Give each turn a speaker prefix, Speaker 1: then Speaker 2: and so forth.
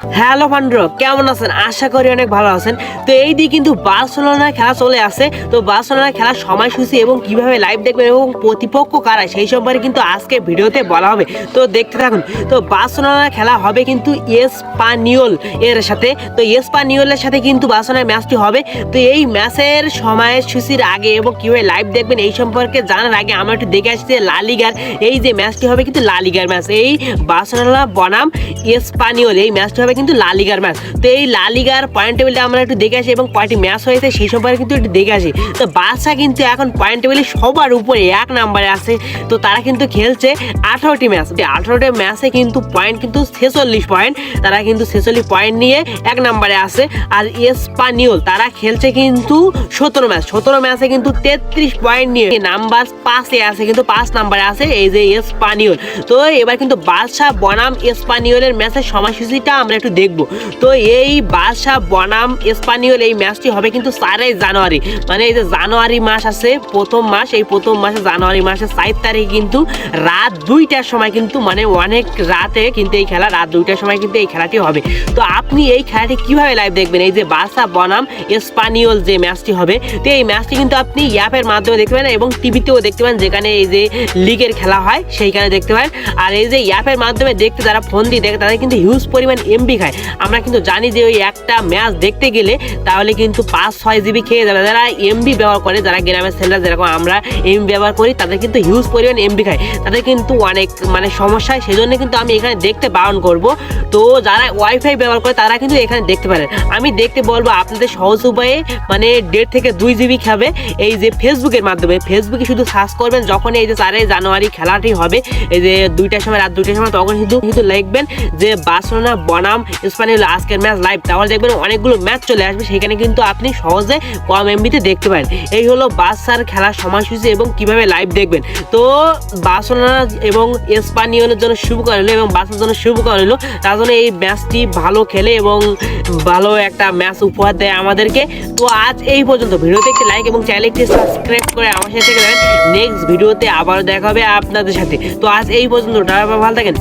Speaker 1: Hello ফান্ড্র কেমন আছেন? আশা করি অনেক ভালো আছেন। তো এই দিকে কিন্তু বার্সেলোনা খেলা চলে আসে। তো বার্সেলোনা খেলার সময়সূচি এবং কীভাবে লাইভ দেখবেন এবং প্রতিপক্ষ কারা, সেই সম্পর্কে কিন্তু আজকে ভিডিওতে বলা হবে। তো দেখতে থাকুন, তো বার্সেলোনা খেলা হবে কিন্তু এসপানিওল এর সাথে। তো এসপানিওলের সাথে কিন্তু বার্সেলোনার ম্যাচটি হবে। তো এই ম্যাচের সময়সূচির আগে এবং কীভাবে লাইভ দেখবেন এই সম্পর্কে জানার আগে আমরা একটু দেখে আসছি যে লালিগার এই যে ম্যাচটি হবে কিন্তু লালিগার ম্যাচ এই বার্সেলোনা বনাম এসপানিওল এই ম্যাচটি কিন্তু লালিগার ম্যাচ। তো এই লালিগার পয়েন্ট টেবিলটা আমরা একটু দেখে আসি এবং কয়টি ম্যাচ হয়েছে সেই সম্পর্কে কিন্তু একটু দেখে আসি। তো বার্সা কিন্তু এখন পয়েন্ট টেবিলে সবার উপরে, এক নম্বরে আছে। তো তারা কিন্তু খেলছে আঠারোটি ম্যাচ আঠারোটি ম্যাচে কিন্তু পয়েন্ট কিন্তু ছেচল্লিশ পয়েন্ট তারা কিন্তু ছেচল্লিশ পয়েন্ট নিয়ে এক নম্বরে আছে। আর এসপানিওল তারা খেলছে কিন্তু সতেরো ম্যাচ সতেরো ম্যাচে কিন্তু তেত্রিশ পয়েন্ট নিয়ে নাম্বার পাঁচে আছে, কিন্তু পাঁচ নাম্বারে আছে এই যে এসপানিওল তো এবার কিন্তু বাদশা বনাম এসপানিওলের ম্যাচের সময়সূচিটা আমরা একটু দেখব। তো এই বাদশা বনাম এসপানিওল এই ম্যাচটি হবে কিন্তু চারই জানুয়ারি। মানে এই যে জানুয়ারি মাস আছে, প্রথম মাস, এই প্রথম মাসে জানুয়ারি মাসের চার তারিখে কিন্তু রাত দুইটার সময় কিন্তু মানে অনেক রাতে কিন্তু এই খেলা, রাত দুইটার সময় কিন্তু এই খেলাটি হবে। তো আপনি এই খেলাটি কীভাবে লাইভ দেখবেন? এই যে বাসা বনাম এসপানিওল যে ম্যাচটি হবে, তো এই ম্যাচটি কিন্তু আপনি অ্যাপের মাধ্যমে দেখতে পারেন এবং টিভিতেও দেখতে পান যেখানে এই যে লিগের খেলা হয়, সেইখানে দেখতে পারেন। আর এই যে অ্যাপের মাধ্যমে দেখতে, যারা ফোন দিয়ে দেখে, তাদের কিন্তু হিউজ পরিমাণ এমবি খায় আমরা কিন্তু জানি যে ওই একটা ম্যাচ দেখতে গেলে তাহলে কিন্তু পাঁচ, ছয় জিবি খেয়ে যাবে যারা এমবি ব্যবহার করে, যারা গ্রামের ছেলেরা যেরকম আমরা এমবি ব্যবহার করি, তাদের কিন্তু হিউজ পরিমাণ এমবি খায়। তাদের কিন্তু অনেক মানে সমস্যা হয় সেজন্য কিন্তু আমি এখানে দেখতে বারণ করব। তো যারা ওয়াইফাই ব্যবহার করে, তারা কিন্তু এখানে দেখতে পারেন আমি দেখতে বলব আপনাদের সহজ উপায়ে মানে দেড় থেকে দুই জিবি খাবে। এই যে ফেসবুকের মাধ্যমে ফেসবুকে শুধু সার্চ করবেন, যখন এই যে চারই জানুয়ারি খেলাটি হবে, এই যে দুইটার সময়, রাত দুইটার সময়, তখন শুধু কিন্তু লিখবেন যে বার্সেলোনা বনাম স্পানিল আজকের ম্যাচ লাইভ তাহলে দেখবেন অনেকগুলো ম্যাচ চলে আসবে, সেখানে কিন্তু আপনি সহজে কম এমবিতে দেখতে পারেন। এই হলো বার্সার খেলার সময়সূচি এবং কীভাবে লাইভ দেখবেন। তো বার্সেলোনা এবং স্পানিয়লের জন্য শুভ করে হলো এবং বার্সার জন্য শুভ করে হলো তার জন্য এই ম্যাচটি ভালো খেলে এবং ভালো একটা ম্যাচ উপহার দেয় আমাদেরকে। তো আজ এই পর্যন্ত। ভিডিওতে একটি লাইক এবং চ্যানেল একটি সাবস্ক্রাইব করে আমার সাথে নেক্সট ভিডিওতে আবার দেখা হবে আপনাদের সাথে। তো আজ এই পর্যন্ত। ভালো থাকেন।